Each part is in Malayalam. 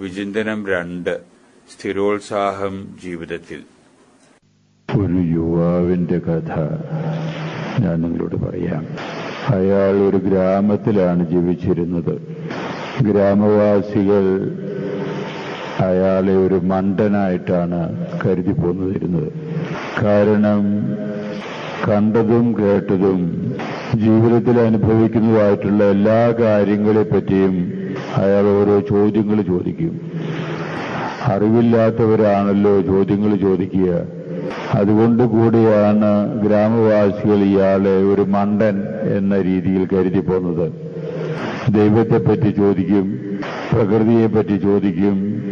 വിചിന്തനം രണ്ട് സ്ഥിരോത്സാഹം ജീവിതത്തിൽ. ഒരു യുവാവിന്റെ കഥ ഞാൻ നിങ്ങളോട് പറയാം. അയാൾ ഒരു ഗ്രാമത്തിലാണ് ജീവിച്ചിരുന്നത്. ഗ്രാമവാസികൾ അയാളെ ഒരു മണ്ടനായിട്ടാണ് കരുതി പോന്നിരുന്നത്. കാരണം കണ്ടതും കേട്ടതും ജീവിതത്തിൽ അനുഭവിക്കുന്നതായിട്ടുള്ള എല്ലാ കാര്യങ്ങളെ പറ്റിയും അയാൾ ഓരോ ചോദ്യങ്ങൾ ചോദിക്കും. അറിവില്ലാത്തവരാണല്ലോ ചോദ്യങ്ങൾ ചോദിക്കുക. അതുകൊണ്ട് കൂടിയാണ് ഗ്രാമവാസികൾ ഇയാളെ ഒരു മണ്ടൻ എന്ന രീതിയിൽ കരുതി പോന്നത്. ദൈവത്തെപ്പറ്റി ചോദിക്കും പ്രകൃതിയെപ്പറ്റി ചോദിക്കും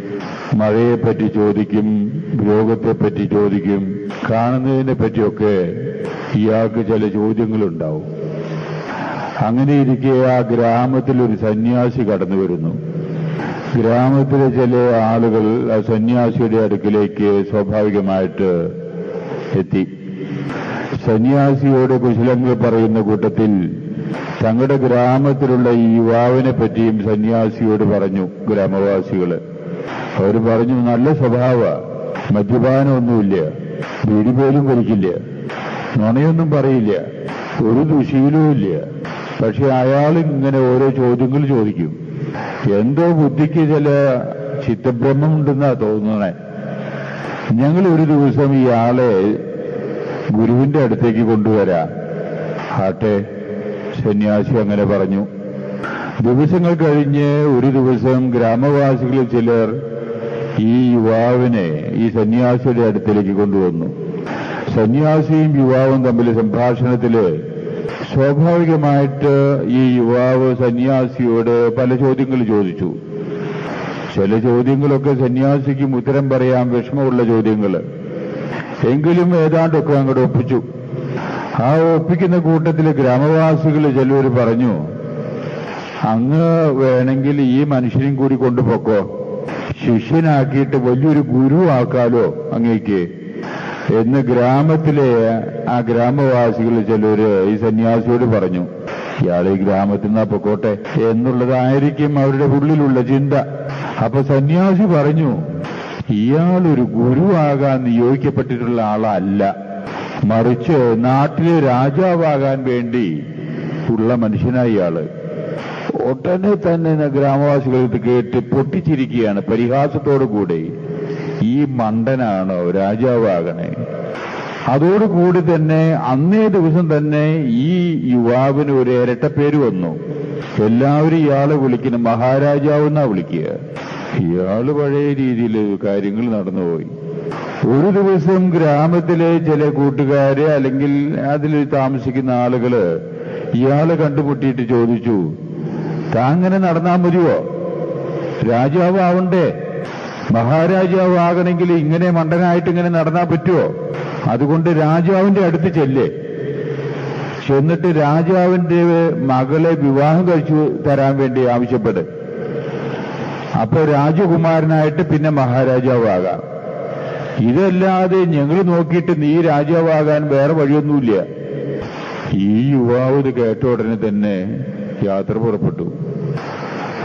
മഴയെപ്പറ്റി ചോദിക്കും രോഗത്തെപ്പറ്റി ചോദിക്കും കാണുന്നതിനെ പറ്റിയൊക്കെ ഇയാൾക്ക് ചില ചോദ്യങ്ങളുണ്ടാവും. അങ്ങനെ ഇരിക്കെ ആ ഗ്രാമത്തിൽ ഒരു സന്യാസി കടന്നു വരുന്നു. ഗ്രാമത്തിലെ ചില ആളുകൾ ആ സന്യാസിയുടെ അടുക്കിലേക്ക് സ്വാഭാവികമായിട്ട് എത്തി. സന്യാസിയോട് കുശലങ്ങൾ പറയുന്ന കൂട്ടത്തിൽ തങ്ങളുടെ ഗ്രാമത്തിലുള്ള ഈ യുവാവിനെ പറ്റിയും സന്യാസിയോട് പറഞ്ഞു ഗ്രാമവാസികൾ അവർ പറഞ്ഞു നല്ല സ്വഭാവ. മദ്യപാനമൊന്നുമില്ല. വീടുപോലും വലിക്കില്ല നുണയൊന്നും പറയില്ല. ഒരു ദുശീലവുമില്ല. പക്ഷെ അയാൾ ഇങ്ങനെ ഓരോ ചോദ്യങ്ങൾ ചോദിക്കും. എന്തോ ബുദ്ധിക്ക് ചില ചിത്തബ്രഹ്മം ഉണ്ടെന്നാ തോന്നണേ ഞങ്ങൾ ഒരു ദിവസം ഈ ഇയാളെ ഗുരുവിന്റെ അടുത്തേക്ക് കൊണ്ടുവരാം. ആട്ടെ സന്യാസി അങ്ങനെ പറഞ്ഞു. ദിവസങ്ങൾ കഴിഞ്ഞ് ഒരു ദിവസം ഗ്രാമവാസികളിൽ ചിലർ ഈ യുവാവിനെ ഈ സന്യാസിയുടെ അടുത്തേക്ക് കൊണ്ടുവന്നു. സന്യാസിയും യുവാവും തമ്മിൽ സംഭാഷണത്തിൽ സ്വാഭാവികമായിട്ട് ഈ യുവാവ് സന്യാസിയോട് പല ചോദ്യങ്ങൾ ചോദിച്ചു. ചില ചോദ്യങ്ങളൊക്കെ സന്യാസിക്കും ഉത്തരം പറയാൻ വിഷമമുള്ള ചോദ്യങ്ങൾ എങ്കിലും ഏതാണ്ടൊക്കെ അങ്ങോട്ട് ഒപ്പിച്ചു. ആ ഒപ്പിക്കുന്ന കൂട്ടത്തിൽ ഗ്രാമവാസികൾ ചിലർ പറഞ്ഞു അങ്ങ് വേണമെങ്കിൽ ഈ മനുഷ്യനും കൂടി കൊണ്ടുപോക്കോ. ശിഷ്യനാക്കിയിട്ട് വലിയൊരു ഗുരു ആക്കാലോ അങ്ങേക്ക്. എന്ന് ഗ്രാമത്തിലെ ആ ഗ്രാമവാസികൾ ചിലര് ഈ സന്യാസിയോട് പറഞ്ഞു ഇയാൾ ഈ ഗ്രാമത്തിൽ നിന്നാ പൊക്കോട്ടെ എന്നുള്ളതായിരിക്കും അവരുടെ ഉള്ളിലുള്ള ചിന്ത. അപ്പൊ സന്യാസി പറഞ്ഞു ഇയാളൊരു ഗുരുവാകാൻ നിയോഗിക്കപ്പെട്ടിട്ടുള്ള ആളല്ല. മറിച്ച് നാട്ടിലെ രാജാവാകാൻ വേണ്ടി ഉള്ള മനുഷ്യനായി ഇയാൾ. ഉടനെ തന്നെ ഗ്രാമവാസികൾ ഇത് കേട്ട് പൊട്ടിച്ചിരിക്കുകയാണ് പരിഹാസത്തോടു കൂടി ഈ മണ്ടനാണോ രാജാവാകണേ. അതോടുകൂടി തന്നെ അന്നേ ദിവസം തന്നെ ഈ യുവാവിന് ഒരു ഇരട്ട പേര് വന്നു. എല്ലാവരും ഇയാളെ വിളിക്കുന്നു മഹാരാജാവ് എന്നാ വിളിക്കുക. ഇയാൾ പഴയ രീതിയിൽ കാര്യങ്ങൾ നടന്നുപോയി. ഒരു ദിവസം ഗ്രാമത്തിലെ ചില കൂട്ടുകാര് അല്ലെങ്കിൽ അതിൽ താമസിക്കുന്ന ആളുകൾ ഇയാളെ കണ്ടുമുട്ടിയിട്ട് ചോദിച്ചു താങ്ങനെ നടന്നാ മതിയോ? രാജാവ് ആവണ്ടേ മഹാരാജാവ് ആകണമെങ്കിൽ ഇങ്ങനെ മണ്ടനായിട്ട് ഇങ്ങനെ നടന്നാ പറ്റുമോ അതുകൊണ്ട് രാജാവിന്റെ അടുത്ത് ചെല്ലേ. ചെന്നിട്ട് രാജാവിന്റെ മകളെ വിവാഹം കഴിച്ചു തരാൻ വേണ്ടി ആവശ്യപ്പെട്. അപ്പൊ രാജകുമാരനായിട്ട് പിന്നെ മഹാരാജാവ് മഹാരാജാവാകാം. ഇതല്ലാതെ ഞങ്ങൾ നോക്കിയിട്ട് നീ രാജാവാകാൻ വേറെ വഴിയൊന്നുമില്ല. ഈ യുവാവ് ഇത് കേട്ട ഉടനെ തന്നെ യാത്ര പുറപ്പെട്ടു.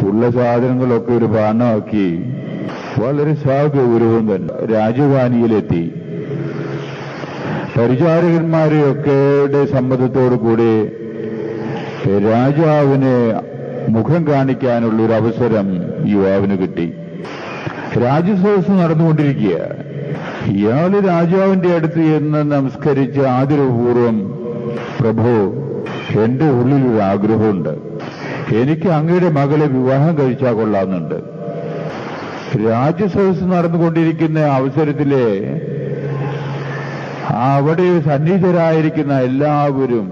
ഉള്ള സാധനങ്ങളൊക്കെ ഒരു ബാണമാക്കി വളരെ സാഗൗരവം തന്നെ. രാജവാനിയിലെത്തി. പരിചാരകന്മാരെയൊക്കെ സമ്മതത്തോടു കൂടി രാജാവിന് മുഖം കാണിക്കാനുള്ള ഒരു അവസരം യുവാവിന് കിട്ടി. രാജസദസ് നടന്നുകൊണ്ടിരിക്കുക ഇയാൾ രാജാവിന്റെ അടുത്ത് എന്ന് നമസ്കരിച്ച് ആദരവപൂർവം പ്രഭു എന്റെ ഉള്ളിലൊരു ആഗ്രഹമുണ്ട്. എനിക്ക് അങ്ങയുടെ മകളെ വിവാഹം കഴിച്ചാൽ കൊള്ളാമെന്നുണ്ട്. രാജസദസ് നടന്നുകൊണ്ടിരിക്കുന്ന അവസരത്തിലെ അവിടെ സന്നിഹിതരായിരിക്കുന്ന എല്ലാവരും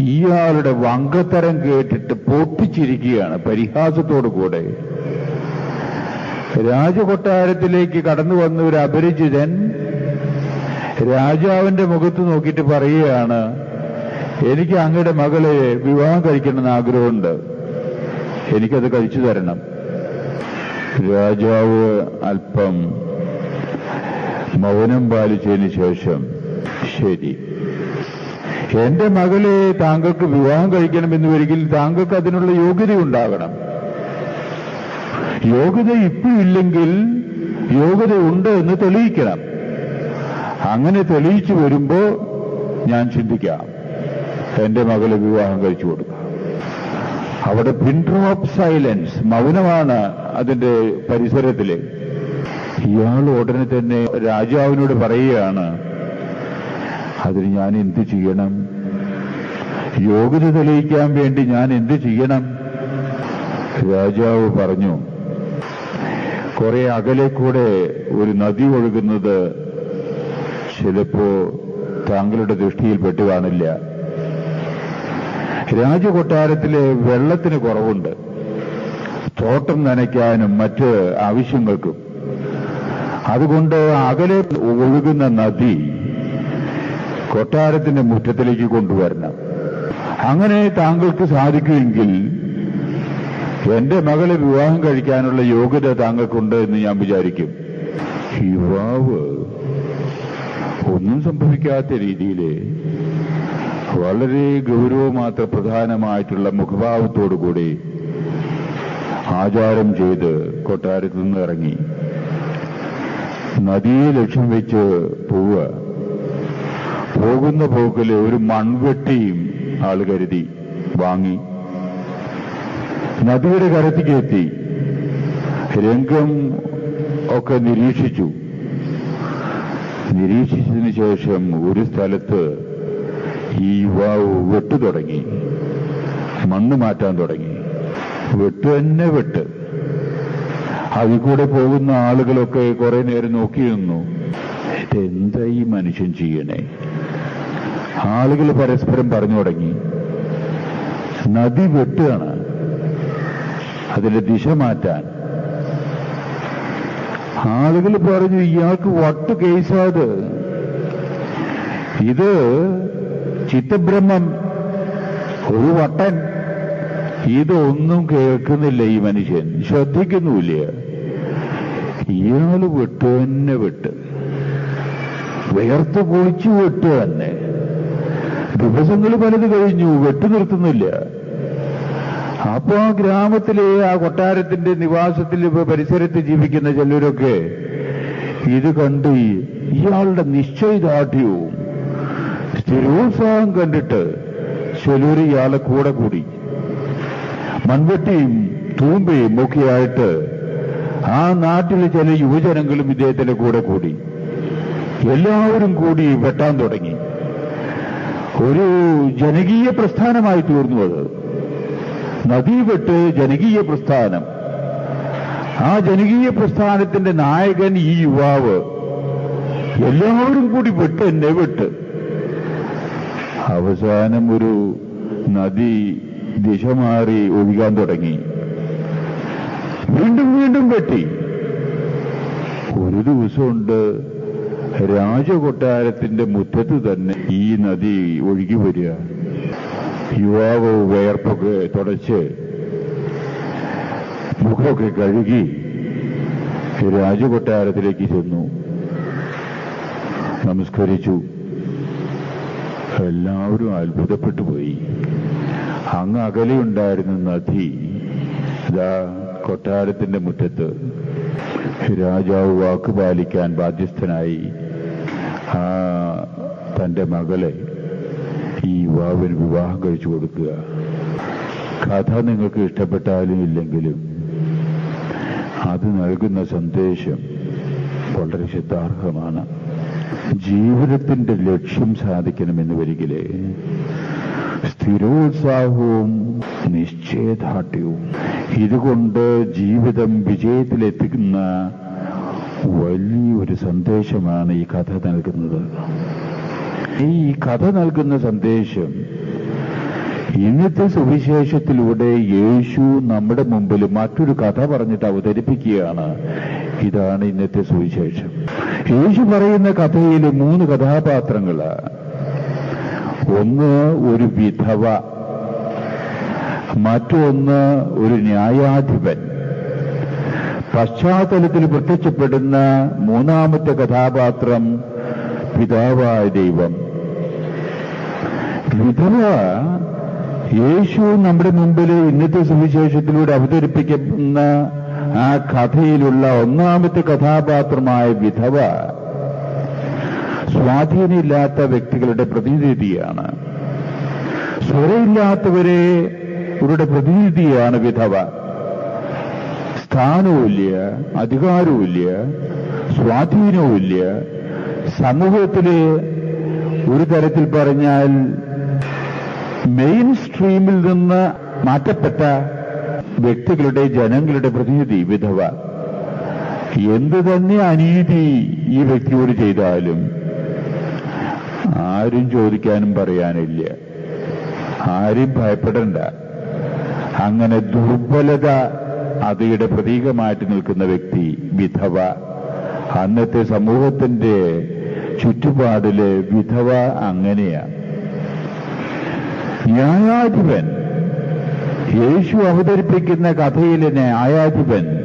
ഇയാളുടെ വങ്കത്തരം കേട്ടിട്ട് പൊട്ടിച്ചിരിക്കുകയാണ് പരിഹാസത്തോടു കൂടെ. രാജകൊട്ടാരത്തിലേക്ക് കടന്നു വന്ന ഒരു അപരിചിതൻ രാജാവിന്റെ മുഖത്ത് നോക്കിയിട്ട് പറയുകയാണ് എനിക്ക് അങ്ങയുടെ മകളെ വിവാഹം കഴിക്കണമെന്ന് ആഗ്രഹമുണ്ട്. എനിക്കത് കഴിച്ചു തരണം. രാജാവ് അല്പം മൗനം പാലിച്ചതിന് ശേഷം ശരി. എന്റെ മകളെ താങ്കൾക്ക് വിവാഹം കഴിക്കണമെന്ന് വരികിൽ താങ്കൾക്ക് അതിനുള്ള യോഗ്യത ഉണ്ടാകണം. യോഗ്യത ഇപ്പോഴില്ലെങ്കിൽ യോഗ്യത ഉണ്ട് എന്ന് തെളിയിക്കണം. അങ്ങനെ തെളിയിച്ചു വരുമ്പോ ഞാൻ ചിന്തിക്കാം. എന്റെ മകളെ വിവാഹം കഴിച്ചു കൊടുക്കാം. അവിടെ പിൻ ഡ്രോപ്പ് സൈലൻസ് മൗനമാണ് അതിന്റെ പരിസരത്തിൽ ഇയാൾ ഉടനെ തന്നെ രാജാവിനോട് പറയുകയാണ് അതിന് ഞാൻ എന്ത് ചെയ്യണം? യോഗ്യത തെളിയിക്കാൻ വേണ്ടി ഞാൻ എന്ത് ചെയ്യണം? രാജാവ് പറഞ്ഞു കുറെ അകലെ കൂടെ ഒരു നദി ഒഴുകുന്നത് ചിലപ്പോ താങ്കളുടെ ദൃഷ്ടിയിൽ പെട്ടു കാണില്ല രാജകൊട്ടാരത്തിലെ വെള്ളത്തിന് കുറവുണ്ട്. തോട്ടം നനയ്ക്കാനും മറ്റ് ആവശ്യങ്ങൾക്കും. അതുകൊണ്ട് അകലെ ഒഴുകുന്ന നദി കൊട്ടാരത്തിന്റെ മുറ്റത്തിലേക്ക് കൊണ്ടുവരണം. അങ്ങനെ താങ്കൾക്ക് സാധിക്കുമെങ്കിൽ എന്റെ മകളെ വിവാഹം കഴിക്കാനുള്ള യോഗ്യത താങ്കൾക്കുണ്ട് എന്ന് ഞാൻ വിചാരിക്കും. യുവാവ് ഒന്നും സംഭവിക്കാത്ത രീതിയിൽ വളരെ ഗൗരവമാത്ര പ്രധാനമായിട്ടുള്ള മുഖഭാവത്തോടുകൂടി ആചാരം ചെയ്ത് കൊട്ടാരത്തിൽ നിന്ന് ഇറങ്ങി. നദിയെ ലക്ഷ്യം വെച്ച് പോവുക. പോകുന്ന പോക്കിൽ ഒരു മൺവെട്ടിയും ആൾ കരുതി വാങ്ങി. നദിയുടെ കരത്തേക്ക് എത്തി. രംഗം ഒക്കെ നിരീക്ഷിച്ചു. നിരീക്ഷിച്ചതിന് ശേഷം ഒരു സ്ഥലത്ത് ഈ വാവ് വെട്ടു തുടങ്ങി. മണ്ണ് മാറ്റാൻ തുടങ്ങി. വെട്ട് തന്നെ വെട്ട്. അതിൽ കൂടെ പോകുന്ന ആളുകളൊക്കെ കുറെ നേരം നോക്കി നിന്നു. ഇതെന്താ ഈ മനുഷ്യൻ ചെയ്യണേ? ആളുകൾ പരസ്പരം പറഞ്ഞു തുടങ്ങി. നദി വെട്ടുകയാണ് അതിന്റെ ദിശ മാറ്റാൻ. ആളുകൾ പറഞ്ഞു ഇയാൾക്ക് വട്ട് കേസാത് ഇത് ചിത്തബ്രഹ്മം ഒരു വട്ടൻ. ഇതൊന്നും കേൾക്കുന്നില്ല ഈ മനുഷ്യൻ. ശ്രദ്ധിക്കുന്നുമില്ല. ഇയാൾ വിട്ടു തന്നെ വിട്ട്. വിയർത്ത് കുഴിച്ചു വിട്ടു തന്നെ. ദിവസങ്ങൾ പലത് കഴിഞ്ഞു. വെട്ടു നിർത്തുന്നില്ല. അപ്പൊ ആ ഗ്രാമത്തിലെ ആ കൊട്ടാരത്തിന്റെ നിവാസത്തിൽ പരിസരത്ത് ജീവിക്കുന്ന ചിലരൊക്കെ ഇത് കണ്ട് ഇയാളുടെ നിശ്ചയദാർഢ്യവും സ്ഥിരോത്സാഹം കണ്ടിട്ട് ചിലർ ഇയാളെ കൂടെ കൂടി. മൺവെട്ടിയും തൂമ്പയും ഒക്കെയായിട്ട് ആ നാട്ടിലെ ചില യുവജനങ്ങളും ഇദ്ദേഹത്തിന്റെ കൂടെ കൂടി. എല്ലാവരും കൂടി വെട്ടാൻ തുടങ്ങി. ഒരു ജനകീയ പ്രസ്ഥാനമായി തീർന്നു അത്. നദീവെട്ട് ജനകീയ പ്രസ്ഥാനം. ആ ജനകീയ പ്രസ്ഥാനത്തിന്റെ നായകൻ ഈ യുവാവ്. എല്ലാവരും കൂടി വെട്ട് എന്നെ വെട്ട്. അവസാനം ഒരു നദി ദിശ മാറി ഒഴുകാൻ തുടങ്ങി. വീണ്ടും വീണ്ടും വെട്ടി ഒരു ദിവസമുണ്ട് രാജകൊട്ടാരത്തിന്റെ മുറ്റത്ത് തന്നെ ഈ നദി ഒഴുകി വരിക. യുവാവ് വേർപ്പൊക്കെ തുടച്ച് മുഖമൊക്കെ കഴുകി രാജകൊട്ടാരത്തിലേക്ക് ചെന്നു. നമസ്കരിച്ചു. എല്ലാവരും അത്ഭുതപ്പെട്ടു പോയി. അങ്ങ് അകലെയുണ്ടായിരുന്ന നദി ഇതാ കൊട്ടാരത്തിന്റെ മുറ്റത്ത് രാജാവ് വാക്ക് പാലിക്കാൻ ബാധ്യസ്ഥനായി. ആ തന്റെ മകളെ ഈ യുവാവിന് വിവാഹം കഴിച്ചു കൊടുക്കുക. കഥ നിങ്ങൾക്ക് ഇഷ്ടപ്പെട്ടാലും ഇല്ലെങ്കിലും അത് നൽകുന്ന സന്ദേശം വളരെ ശ്രദ്ധാർഹമാണ്. ജീവിതത്തിന്റെ ലക്ഷ്യം സാധിക്കണമെന്ന് വരികിലേ. സ്ഥിരോത്സാഹവും നിശ്ചയദാർഢ്യവും. ഇതുകൊണ്ട് ജീവിതം വിജയത്തിലെത്തിക്കുന്ന വലിയൊരു സന്ദേശമാണ് ഈ കഥ നൽകുന്നത്. ഈ കഥ നൽകുന്ന സന്ദേശം ഇന്നത്തെ സുവിശേഷത്തിലൂടെ യേശു നമ്മുടെ മുമ്പിൽ മറ്റൊരു കഥ പറഞ്ഞിട്ട് അവതരിപ്പിക്കുകയാണ്. ഇതാണ് ഇന്നത്തെ സുവിശേഷം. യേശു പറയുന്ന കഥയിൽ മൂന്ന് കഥാപാത്രങ്ങൾ ഒന്ന് ഒരു വിധവ മറ്റൊന്ന് ഒരു ന്യായാധിപൻ. പശ്ചാത്തലത്തിൽ പ്രത്യക്ഷപ്പെടുന്ന മൂന്നാമത്തെ കഥാപാത്രം പിതാവായ ദൈവം. വിധവ യേശു നമ്മുടെ മുമ്പിൽ ഇന്നത്തെ സുവിശേഷത്തിലൂടെ അവതരിപ്പിക്കുന്ന ആ കഥയിലുള്ള ഒന്നാമത്തെ കഥാപാത്രമായ വിധവ സ്വാധീനമില്ലാത്ത വ്യക്തികളുടെ പ്രതിനിധിയാണ്. സ്വരയില്ലാത്തവരെ ഇവരുടെ പ്രതിനിധിയാണ് വിധവ. സ്ഥാനവുമില്ല അധികാരവുമില്ല സ്വാധീനവുമില്ല. സമൂഹത്തിലെ ഒരു തരത്തിൽ പറഞ്ഞാൽ മെയിൻ സ്ട്രീമിൽ നിന്ന് മാറ്റപ്പെട്ട വ്യക്തികളുടെ ജനങ്ങളുടെ പ്രതിനിധി വിധവ. എന്ത് തന്നെ അനീതി ഈ വ്യക്തിയോട് ചെയ്താലും ആരും ചോദിക്കാനും പറയാനില്ല. ആരും ഭയപ്പെടണ്ട. അങ്ങനെ ദുർബലത അതിയുടെ പ്രതീകമായിട്ട് നിൽക്കുന്ന വ്യക്തി വിധവ. അന്നത്തെ സമൂഹത്തിന്റെ ചുറ്റുപാടിൽ വിധവ അങ്ങനെയാണ് ന്യായാധിപൻ യേശു അവതരിപ്പിക്കുന്ന കഥയിലെ ന്യായാധിപൻ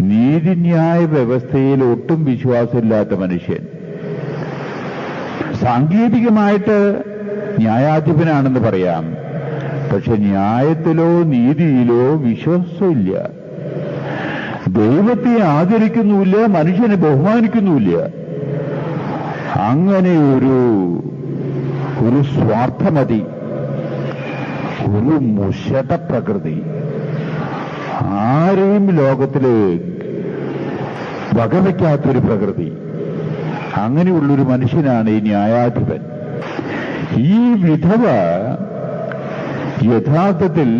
നീതിന്യായ വ്യവസ്ഥയിൽ ഒട്ടും വിശ്വാസമില്ലാത്ത മനുഷ്യൻ. സാങ്കേതികമായിട്ട് ന്യായാധിപനാണെന്ന് പറയാം. പക്ഷെ ന്യായത്തിലോ നീതിയിലോ വിശ്വാസമില്ല. ദൈവത്തെ ആദരിക്കുന്നുമില്ല മനുഷ്യനെ ബഹുമാനിക്കുന്നുമില്ല. അങ്ങനെ ഒരു ഒരു സ്വാർത്ഥമതി. ഒരു മുഷട പ്രകൃതി ആരെയും ലോകത്തിൽ വകവയ്ക്കാത്തൊരു പ്രകൃതി. അങ്ങനെയുള്ളൊരു മനുഷ്യനാണ് ഈ ന്യായാധിപൻ. ഈ വിധവ യഥാർത്ഥത്തിൽ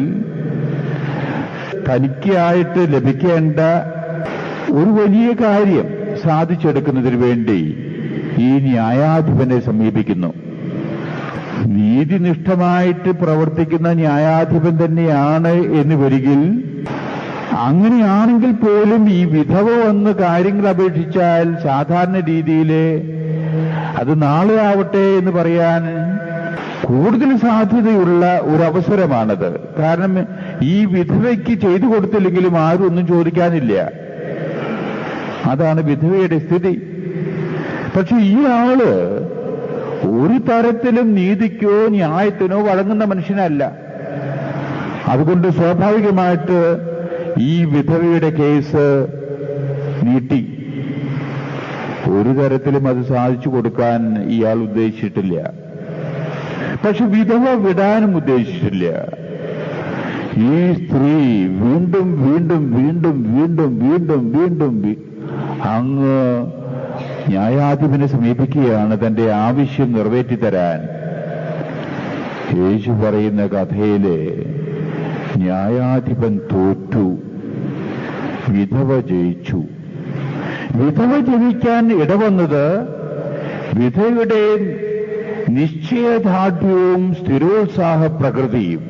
തനിക്കായിട്ട് ലഭിക്കേണ്ട ഒരു വലിയ കാര്യം സാധിച്ചെടുക്കുന്നതിന് വേണ്ടി ഈ ന്യായാധിപനെ സമീപിക്കുന്നു. നീതിനിഷ്ഠമായിട്ട് പ്രവർത്തിക്കുന്ന ന്യായാധിപൻ തന്നെയാണ് എന്ന് വരികിൽ അങ്ങനെയാണെങ്കിൽ പോലും ഈ വിധവ വന്ന് കാര്യങ്ങൾ അപേക്ഷിച്ചാൽ സാധാരണ രീതിയിൽ അത് നാളെ ആവട്ടെ എന്ന് പറയാൻ കൂടുതൽ സാധ്യതയുള്ള ഒരു അവസരമാണത് കാരണം ഈ വിധവയ്ക്ക് ചെയ്തു കൊടുത്തില്ലെങ്കിലും ആരും ഒന്നും ചോദിക്കാനില്ല. അതാണ് വിധവയുടെ സ്ഥിതി. പക്ഷെ ഈ ആൾ ഒരു തരത്തിലും നീതിക്കോ ന്യായത്തിനോ വഴങ്ങുന്ന മനുഷ്യനല്ല. അതുകൊണ്ട് സ്വാഭാവികമായിട്ട് ഈ വിധവയുടെ കേസ് നീട്ടി. ഒരു തരത്തിലും അത് സാധിച്ചു കൊടുക്കാൻ ഇയാൾ ഉദ്ദേശിച്ചിട്ടില്ല. പക്ഷെ വിധവ വിടാനും ഉദ്ദേശിച്ചിട്ടില്ല. ഈ സ്ത്രീ വീണ്ടും വീണ്ടും വീണ്ടും വീണ്ടും വീണ്ടും വീണ്ടും അങ്ങ് ന്യായാധിപനെ സമീപിക്കുകയാണ് തന്റെ ആവശ്യം നിറവേറ്റി തരാൻ യേശു പറയുന്ന കഥയിലെ ന്യായാധിപൻ തോറ്റു വിധവ ജയിച്ചു. വിധവ ജയിക്കാൻ ഇടവന്നത് വിധയുടെ നിശ്ചയദാർഢ്യവും സ്ഥിരോത്സാഹ പ്രകൃതിയും.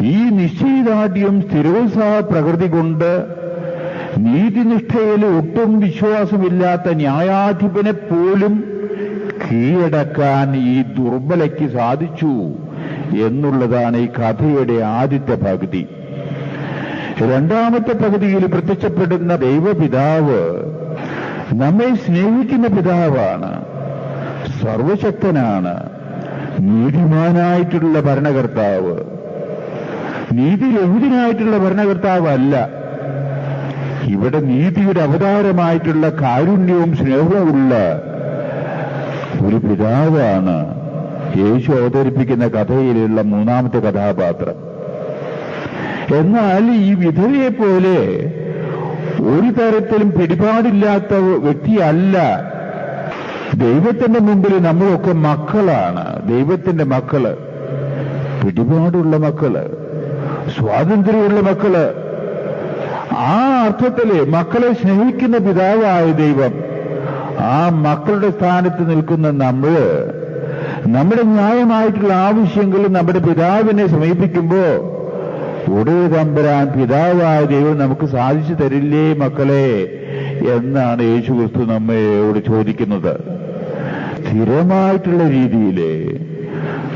ഈ നിശ്ചയദാഢ്യം സ്ഥിരോത്സാഹ പ്രകൃതി കൊണ്ട് നീതിനിഷ്ഠയിൽ ഒട്ടും വിശ്വാസമില്ലാത്ത ന്യായാധിപനെ പോലും കീഴടക്കാൻ ഈ ദുർബലയ്ക്ക് സാധിച്ചു എന്നുള്ളതാണ് ഈ കഥയുടെ ആദ്യത്തെ പകുതി. രണ്ടാമത്തെ പകുതിയിൽ പ്രത്യക്ഷപ്പെടുന്ന ദൈവപിതാവ് നമ്മെ സ്നേഹിക്കുന്ന പിതാവാണ് സർവശക്തനാണ് നീതിമാനായിട്ടുള്ള ഭരണകർത്താവ്. നീതിരഹിതനായിട്ടുള്ള ഭരണകർത്താവല്ല. ഇവിടെ നീതിയുടെ അവതാരമായിട്ടുള്ള കാരുണ്യവും സ്നേഹവുമുള്ള ഒരു പിതാവാണ് യേശു അവതരിപ്പിക്കുന്ന കഥയിലുള്ള മൂന്നാമത്തെ കഥാപാത്രം. എന്നാൽ ഈ വിധവയെ പോലെ ഒരു തരത്തിലും പിടിപാടില്ലാത്ത വ്യക്തിയല്ല. ദൈവത്തിന്റെ മുമ്പിൽ നമ്മളൊക്കെ മക്കളാണ്. ദൈവത്തിന്റെ മക്കൾ പിടിപാടുള്ള മക്കൾ സ്വാതന്ത്ര്യമുള്ള മക്കൾ ആ അർത്ഥത്തിൽ മക്കളെ സ്നേഹിക്കുന്ന പിതാവായ ദൈവം ആ മക്കളുടെ സ്ഥാനത്ത് നിൽക്കുന്ന നമ്മൾ നമ്മുടെ ന്യായമായിട്ടുള്ള ആവശ്യങ്ങൾ നമ്മുടെ പിതാവിനെ സമീപിക്കുമ്പോ ഒടുവ് തമ്പരാൻ പിതാവായ ദൈവം നമുക്ക് സാധിച്ചു തരില്ലേ മക്കളെ എന്നാണ് യേശു ക്രിസ്തു നമ്മയോട് ചോദിക്കുന്നത്. സ്ഥിരമായിട്ടുള്ള രീതിയിൽ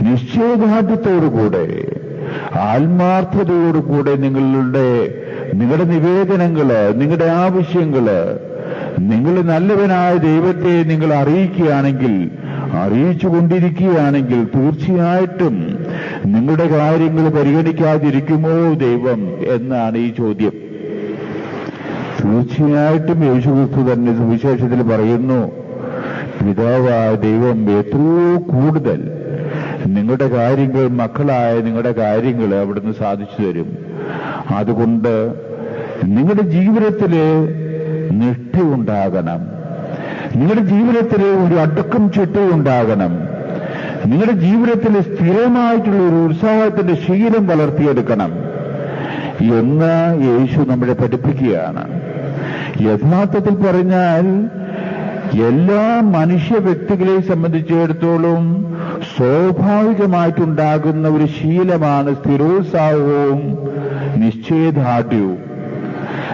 നിശ്ചയദാർഢ്യത്തോടുകൂടെ ആത്മാർത്ഥതയോടുകൂടെ നിങ്ങളുടെ നിങ്ങളുടെ നിവേദനങ്ങൾ നിങ്ങളുടെ ആവശ്യങ്ങൾ നിങ്ങൾ നല്ലവനായ ദൈവത്തെ നിങ്ങൾ അറിയിക്കുകയാണെങ്കിൽ അറിയിച്ചു കൊണ്ടിരിക്കുകയാണെങ്കിൽ തീർച്ചയായിട്ടും നിങ്ങളുടെ കാര്യങ്ങൾ പരിഗണിക്കാതിരിക്കുമോ ദൈവം എന്നാണ് ഈ ചോദ്യം. തീർച്ചയായിട്ടും യേശുക്രിസ്തു തന്നെ സുവിശേഷത്തിൽ പറയുന്നു പിതാവായ ദൈവം എത്രയോ കൂടുതൽ നിങ്ങളുടെ കാര്യങ്ങൾ മക്കളായ നിങ്ങളുടെ കാര്യങ്ങൾ അവിടുന്ന് സാധിച്ചു തരും. അതുകൊണ്ട് നിങ്ങളുടെ ജീവിതത്തിൽ നിഷ്ഠയുണ്ടാകണം. നിങ്ങളുടെ ജീവിതത്തിൽ ഒരു അടുക്കം ചിട്ടയുണ്ടാകണം. നിങ്ങളുടെ ജീവിതത്തിൽ സ്ഥിരമായിട്ടുള്ള ഒരു ഉത്സാഹത്തിന്റെ ശീലം വളർത്തിയെടുക്കണം. എന്ന് യേശു നമ്മളെ പഠിപ്പിക്കുകയാണ്. യഥാർത്ഥത്തിൽ പറഞ്ഞാൽ എല്ലാ മനുഷ്യ വ്യക്തികളെ സംബന്ധിച്ചിടത്തോളം സ്വാഭാവികമായിട്ടുണ്ടാകുന്ന ഒരു ശീലമാണ് സ്ഥിരോത്സാഹവും നിശ്ചയദാർഢ്യവും.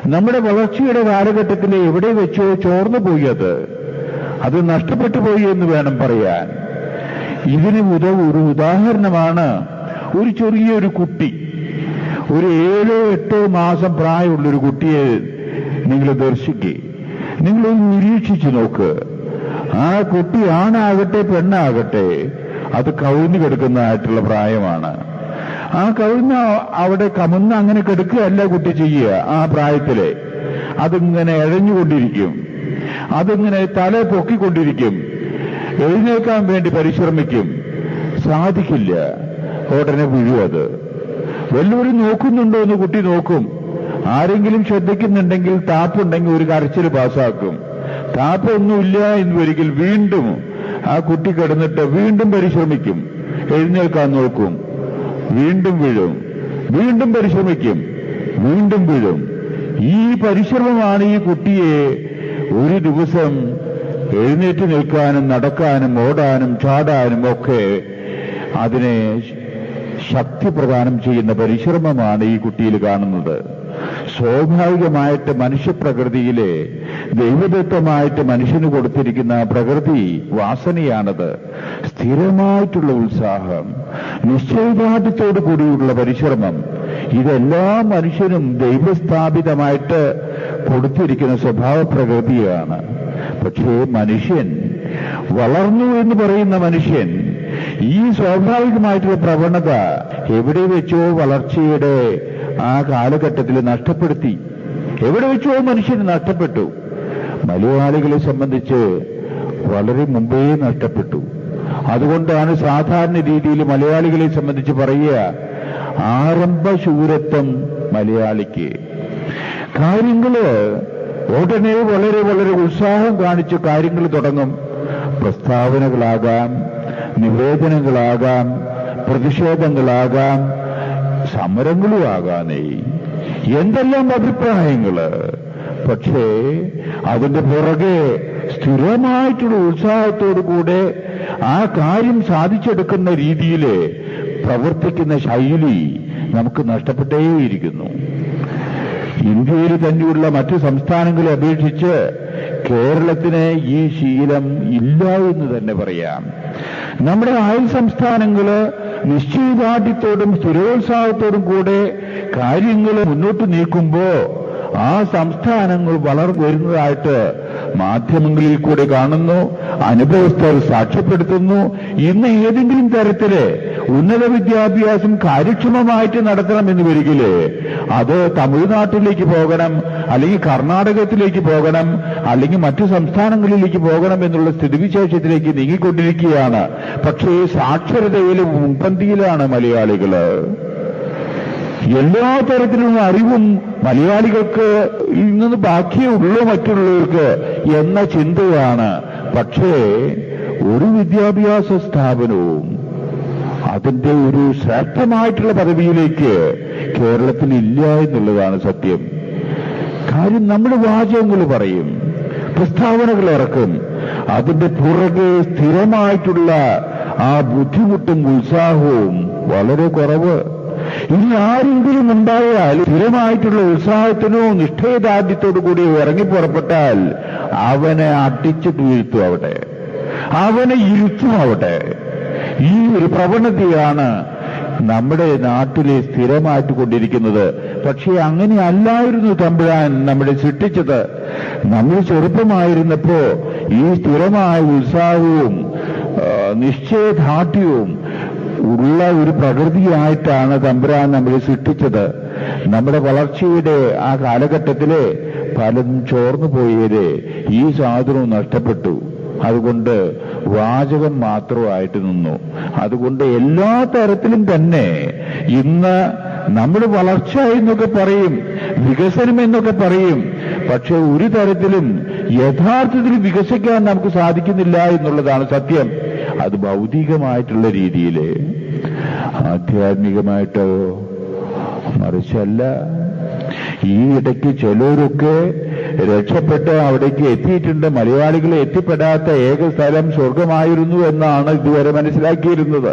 നമ്മുടെ വളർച്ചയുടെ കാലഘട്ടത്തിൽ എവിടെ വെച്ചോ ചോർന്നു പോയി അത് അത് നഷ്ടപ്പെട്ടു പോയി എന്ന് വേണം പറയാൻ. ഇതിന് ഉദവ് ഒരു ഉദാഹരണമാണ്. ഒരു ചെറിയൊരു കുട്ടി ഒരു ഏഴോ എട്ടോ മാസം പ്രായമുള്ളൊരു കുട്ടിയെ നിങ്ങൾ ദർശിക്കുക നിങ്ങളൊന്ന് നിരീക്ഷിച്ചു നോക്ക്. ആ കുട്ടി ആണാകട്ടെ പെണ്ണാകട്ടെ അത് കവിഞ്ഞു കിടക്കുന്നതായിട്ടുള്ള പ്രായമാണ്. ആ കഴിഞ്ഞ അവിടെ കമുന്ന് അങ്ങനെ കിടക്കുകയല്ല കുട്ടി ചെയ്യുക ആ പ്രായത്തിലെ. അതിങ്ങനെ എഴഞ്ഞുകൊണ്ടിരിക്കും. അതിങ്ങനെ തല പൊക്കിക്കൊണ്ടിരിക്കും. എഴുന്നേക്കാൻ വേണ്ടി പരിശ്രമിക്കും. സാധിക്കില്ല. ഉടനെ വീഴും അത്. വല്ലവരും നോക്കുന്നുണ്ടോ എന്ന് കുട്ടി നോക്കും. ആരെങ്കിലും ശ്രദ്ധിക്കുന്നുണ്ടെങ്കിൽ താപ്പുണ്ടെങ്കിൽ ഒരു കരച്ചിൽ പാസാക്കും താപ്പൊന്നുമില്ല എന്ന് ഒരിക്കൽ വീണ്ടും ആ കുട്ടി കിടന്നിട്ട് വീണ്ടും പരിശ്രമിക്കും. എഴുന്നേൽക്കാൻ നോക്കും. വീണ്ടും വീഴും. വീണ്ടും പരിശ്രമിക്കും. വീണ്ടും വീഴും. ഈ പരിശ്രമമാണ് ഈ കുട്ടിയെ ഒരു ദിവസം എഴുന്നേറ്റ് നിൽക്കാനും നടക്കാനും ഓടാനും ചാടാനും ഒക്കെ അതിനെ ശക്തി പ്രദാനം ചെയ്യുന്ന പരിശ്രമമാണ് ഈ കുട്ടിയിൽ കാണുന്നത്. സ്വാഭാവികമായിട്ട് മനുഷ്യപ്രകൃതിയിലെ ദൈവദത്തമായിട്ട് മനുഷ്യന് കൊടുത്തിരിക്കുന്ന പ്രകൃതി വാസനയാണത്. സ്ഥിരമായിട്ടുള്ള ഉത്സാഹം നിശ്ചയദാർഢ്യത്തോടു കൂടിയുള്ള പരിശ്രമം ഇതെല്ലാ മനുഷ്യനും ദൈവസ്ഥാപിതമായിട്ട് കൊടുത്തിരിക്കുന്ന സ്വഭാവ പ്രകൃതിയാണ്. പക്ഷേ മനുഷ്യൻ വളർന്നു എന്ന് പറയുന്ന മനുഷ്യൻ ഈ സ്വാഭാവികമായിട്ടുള്ള പ്രവണത എവിടെ വെച്ചോ വളർച്ചയുടെ ആ കാലഘട്ടത്തിൽ നഷ്ടപ്പെടുത്തി. എവിടെ വെച്ചോ മനുഷ്യന് നഷ്ടപ്പെട്ടു. മലയാളികളെ സംബന്ധിച്ച് വളരെ മുമ്പേ നഷ്ടപ്പെട്ടു. അതുകൊണ്ടാണ് സാധാരണ രീതിയിൽ മലയാളികളെ സംബന്ധിച്ച് പറയുക ആരംഭശൂരത്വം മലയാളിക്ക്. കാര്യങ്ങൾ ഉടനെ വളരെ വളരെ ഉത്സാഹം കാണിച്ച് കാര്യങ്ങൾ തുടങ്ങും. പ്രസ്താവനകളാകാം നിവേദനങ്ങളാകാം പ്രതിഷേധങ്ങളാകാം സമരങ്ങളും ആകാനേ എന്തെല്ലാം അഭിപ്രായങ്ങൾ? പക്ഷേ അതിന്റെ പുറകെ സ്ഥിരമായിട്ടുള്ള ഉത്സാഹത്തോടു കൂടെ ആ കാര്യം സാധിച്ചെടുക്കുന്ന രീതിയിൽ പ്രവർത്തിക്കുന്ന ശൈലി നമുക്ക് നഷ്ടപ്പെട്ടേയിരിക്കുന്നു. ഇന്ത്യയിൽ തന്നെയുള്ള മറ്റു സംസ്ഥാനങ്ങളെ അപേക്ഷിച്ച് കേരളത്തിന് ഈ ശീലം ഇല്ല എന്ന് തന്നെ പറയാം. നമ്മുടെ അയൽ സംസ്ഥാനങ്ങൾ നിശ്ചയദാർഢ്യത്തോടും സ്ഥിരോത്സാഹത്തോടും കൂടെ കാര്യങ്ങൾ മുന്നോട്ട് നീക്കുമ്പോ ആ സംസ്ഥാനങ്ങൾ വളർന്നു വരുന്നതായിട്ട് മാധ്യമങ്ങളിൽ കൂടെ കാണുന്നു അനുഭവസ്ഥർ സാക്ഷ്യപ്പെടുത്തുന്നു. ഇന്ന് ഏതെങ്കിലും തരത്തിൽ ഉന്നത വിദ്യാഭ്യാസം കാര്യക്ഷമമായിട്ട് നടത്തണം എന്ന് വരികിൽ അത് തമിഴ്നാട്ടിലേക്ക് പോകണം അല്ലെങ്കിൽ കർണാടകത്തിലേക്ക് പോകണം അല്ലെങ്കിൽ മറ്റു സംസ്ഥാനങ്ങളിലേക്ക് പോകണം എന്നുള്ള സ്ഥിതിവിശേഷത്തിലേക്ക് നീങ്ങിക്കൊണ്ടിരിക്കുകയാണ്. പക്ഷേ സാക്ഷരതയിലും മുൻപന്തിയിലാണ് മലയാളികൾ. എല്ലാ തരത്തിലുള്ള അറിവും മലയാളികൾക്ക് ഇന്ന് ബാക്കിയേ ഉള്ളൂ മറ്റുള്ളവർക്ക് എന്ന ചിന്തയാണ്. പക്ഷേ ഒരു വിദ്യാഭ്യാസ സ്ഥാപനവും അതിന്റെ ഒരു ശ്രേഷ്ഠമായിട്ടുള്ള പദവിയിലേക്ക് കേരളത്തിൽ ഇല്ല എന്നുള്ളതാണ് സത്യം. കാര്യം നമ്മുടെ വാചകങ്ങൾ പറയും പ്രസ്താവനകൾ ഇറക്കും അതിന്റെ പുറകെ സ്ഥിരമായിട്ടുള്ള ആ ബുദ്ധിമുട്ടും ഉത്സാഹവും വളരെ കുറവ്. ഇനി ആരെങ്കിലും ഉണ്ടായാൽ സ്ഥിരമായിട്ടുള്ള ഉത്സാഹത്തിനോ നിഷ്ഠയദാർഢ്യത്തോടു കൂടി ഇറങ്ങി പുറപ്പെട്ടാൽ അവനെ അടിച്ചു വീഴ്ത്തും അവിടെ അവനെ ഇരുത്തും അവിടെ. ഈ ഒരു പ്രവണതയാണ് നമ്മുടെ നാട്ടിലെ സ്ഥിരമായിട്ട് കൊണ്ടിരിക്കുന്നത് പക്ഷേ അങ്ങനെ അല്ലായിരുന്നു തമ്പുരാൻ നമ്മളെ സൃഷ്ടിച്ചത്. നമ്മൾ ചെറുപ്പമായിരുന്നപ്പോ ഈ സ്ഥിരമായ ഉത്സാഹവും നിശ്ചയദാർഢ്യവും ഉള്ള ഒരു പ്രകൃതിയായിട്ടാണ് തമ്പുരാൻ നമ്മളെ സൃഷ്ടിച്ചത്. നമ്മുടെ വളർച്ചയുടെ ആ കാലഘട്ടത്തിലെ പലതും ചോർന്നു പോയതേ ഈ സാധനവും നഷ്ടപ്പെട്ടു. അതുകൊണ്ട് വാചകം മാത്രമായിട്ട് നിന്നു. അതുകൊണ്ട് എല്ലാ തരത്തിലും തന്നെ ഇന്ന് നമ്മൾ വളർച്ച എന്നൊക്കെ പറയും വികസനം എന്നൊക്കെ പറയും പക്ഷെ ഒരു തരത്തിലും യഥാർത്ഥത്തിൽ വികസിക്കാൻ നമുക്ക് സാധിക്കുന്നില്ല എന്നുള്ളതാണ് സത്യം. അത് ഭൗതികമായിട്ടുള്ള രീതിയിൽ ആധ്യാത്മികമായിട്ടോ മറിച്ചല്ല ഈ ഇടയ്ക്ക് ചിലരൊക്കെ രക്ഷപ്പെട്ട് അവിടേക്ക് എത്തിയിട്ടുണ്ട്. മലയാളികൾ എത്തിപ്പെടാത്ത ഏക സ്ഥലം സ്വർഗമായിരുന്നു എന്നാണ് ഇതുവരെ മനസ്സിലാക്കിയിരുന്നത്.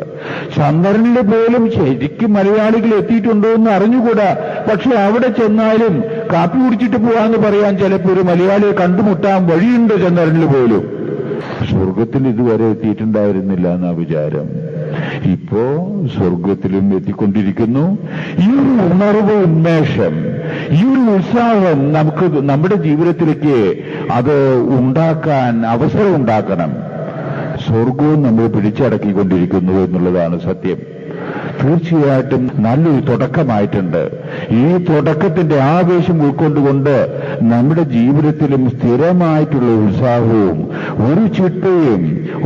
ചന്ദ്രനിൽ പോലും ശരിക്കും മലയാളികൾ എത്തിയിട്ടുണ്ടോ എന്ന് അറിഞ്ഞുകൂടാ. പക്ഷെ അവിടെ ചെന്നാലും കാപ്പി കുടിച്ചിട്ട് പോവാന്ന് പറയാൻ ചിലപ്പോൾ ഒരു മലയാളിയെ കണ്ടുമുട്ടാൻ വഴിയുണ്ട് ചന്ദ്രനിൽ പോലും. സ്വർഗത്തിൽ ഇതുവരെ എത്തിയിട്ടുണ്ടായിരുന്നില്ല എന്നാ വിചാരം. ഇപ്പോ സ്വർഗത്തിലും എത്തിക്കൊണ്ടിരിക്കുന്നു. ഈ ഒരു ഉണർവ് ഉന്മേഷം ഈ ഒരു ഉത്സാഹം നമുക്ക് നമ്മുടെ ജീവിതത്തിലേക്ക് അത് ഉണ്ടാക്കാൻ അവസരം ഉണ്ടാക്കണം. സ്വർഗവും നമ്മൾ പിടിച്ചടക്കിക്കൊണ്ടിരിക്കുന്നു എന്നുള്ളതാണ് സത്യം. തീർച്ചയായിട്ടും നല്ലൊരു തുടക്കമായിട്ടുണ്ട്. ഈ തുടക്കത്തിന്റെ ആവേശം ഉൾക്കൊണ്ടുകൊണ്ട് നമ്മുടെ ജീവിതത്തിലും സ്ഥിരമായിട്ടുള്ള ഉത്സാഹവും ഒരു ചിട്ടയും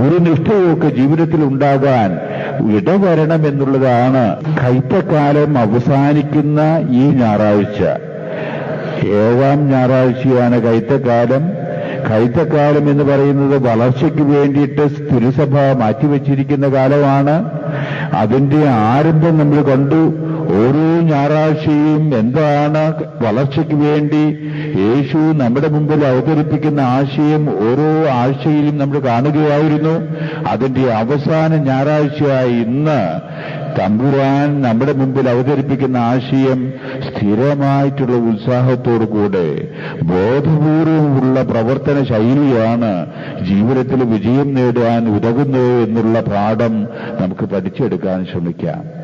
ഒരു നിഷ്ഠയും ഒക്കെ ജീവിതത്തിൽ ഉണ്ടാകാൻ ഇടവരണം എന്നുള്ളതാണ് കൈത്തക്കാലം അവസാനിക്കുന്ന ഈ ഞായറാഴ്ച. ഏഴാം ഞായറാഴ്ചയാണ് കൈത്തക്കാലം. കൈത്തക്കാലം എന്ന് പറയുന്നത് വളർച്ചയ്ക്ക് വേണ്ടിയിട്ട് തിരുസഭ മാറ്റിവെച്ചിരിക്കുന്ന കാലമാണ്. അതിന്റെ ആരംഭം നമ്മൾ കണ്ടു. ഓരോ ഞായറാഴ്ചയും എന്താണ് വളർച്ചയ്ക്ക് വേണ്ടി യേശു നമ്മുടെ മുമ്പിൽ അവതരിപ്പിക്കുന്ന ആശയം ഓരോ ആഴ്ചയിലും നമ്മൾ കാണുകയായിരുന്നു. അതിന്റെ അവസാന ഞായറാഴ്ചയായി ഇന്ന് തമ്പുരാൻ നമ്മുടെ മുമ്പിൽ അവതരിപ്പിക്കുന്ന ആശയം സ്ഥിരമായിട്ടുള്ള ഉത്സാഹത്തോടു കൂടെ ബോധപൂർവമുള്ള പ്രവർത്തന ശൈലിയാണ് ജീവിതത്തിൽ വിജയം നേടാൻ ഉതകുന്നത് എന്നുള്ള പാഠം നമുക്ക് പഠിച്ചെടുക്കാൻ ശ്രമിക്കാം.